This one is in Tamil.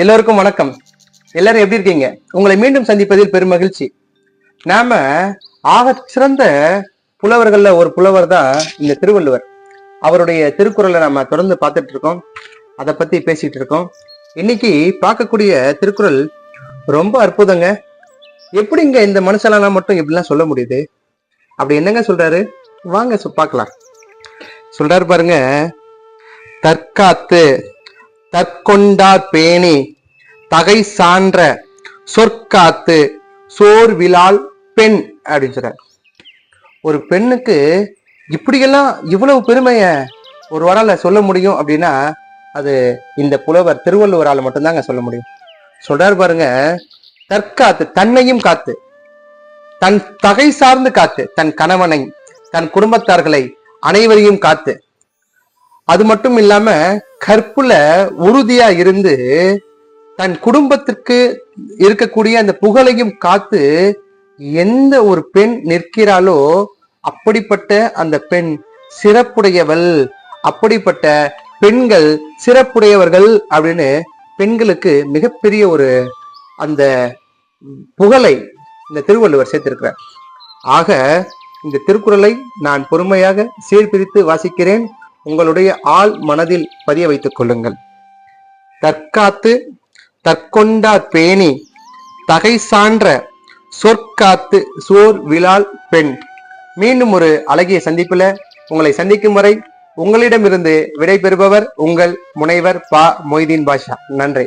எல்லோருக்கும் வணக்கம். எல்லாரும் எப்படி இருக்கீங்க? உங்களை மீண்டும் சந்திப்பதில் பெரும் மகிழ்ச்சி. நாம ஆக சிறந்த புலவர்கள்ல ஒரு புலவர் தான் இந்த திருவள்ளுவர். அவருடைய திருக்குறளை நாம தொடர்ந்து பார்த்துட்டு இருக்கோம். அதை பத்தி பேசிட்டு இருக்கோம். இன்னைக்கு பார்க்கக்கூடிய திருக்குறள் ரொம்ப அற்புதங்க. எப்படிங்க இந்த மனுஷனால மட்டும் இப்படிலாம் சொல்ல முடியுது? அப்படி என்னங்க சொல்றாரு? வாங்க பார்க்கலாம். சொல்றாரு பாருங்க. தற்காத்து தற்கொண்டார் பேணி தகை சான்ற சொற்காத்து சோர்விலால் பெண் அப்படின்னு சொல்றாரு. ஒரு பெண்ணுக்கு இப்படியெல்லாம் இவ்வளவு பெருமைய ஒரு வரால சொல்ல முடியும் அப்படின்னா அது இந்த புலவர் திருவள்ளுவரால் மட்டும்தாங்க சொல்ல முடியும். சொல்றாரு பாருங்க தற்காத்து தன்னையும் காத்து தன் தகை சார்ந்து காத்து தன் கணவனை தன் குடும்பத்தார்களை அனைவரையும் காத்து அது மட்டும் இல்லாம கற்புல உறுதியா இருந்து தன் குடும்பத்திற்கு இருக்கக்கூடிய அந்த புகழையும் காத்து எந்த ஒரு பெண் நிற்கிறாளோ அப்படிப்பட்ட அந்த பெண் சிறப்புடையவள் அப்படிப்பட்ட பெண்கள் சிறப்புடையவர்கள் அப்படின்னு பெண்களுக்கு மிகப்பெரிய ஒரு அந்த புகழை இந்த திருவள்ளுவர் சேர்த்திருக்கிறார். ஆக இந்த திருக்குறளை நான் பொறுமையாக சீர்பிரித்து வாசிக்கிறேன். உங்களுடைய ஆள் மனதில் பதிய வைத்துக் கொள்ளுங்கள். தற்காத்து தற்கொண்டார் பேணி தகை சான்ற சொற்காத்து சோர் விழால் பெண். மீண்டும் ஒரு அழகிய சந்திப்புல உங்களை சந்திக்கும் வரை உங்களிடமிருந்து விடைபெறுபவர் உங்கள் முனைவர் பா மொய்தீன் பாஷா. நன்றி.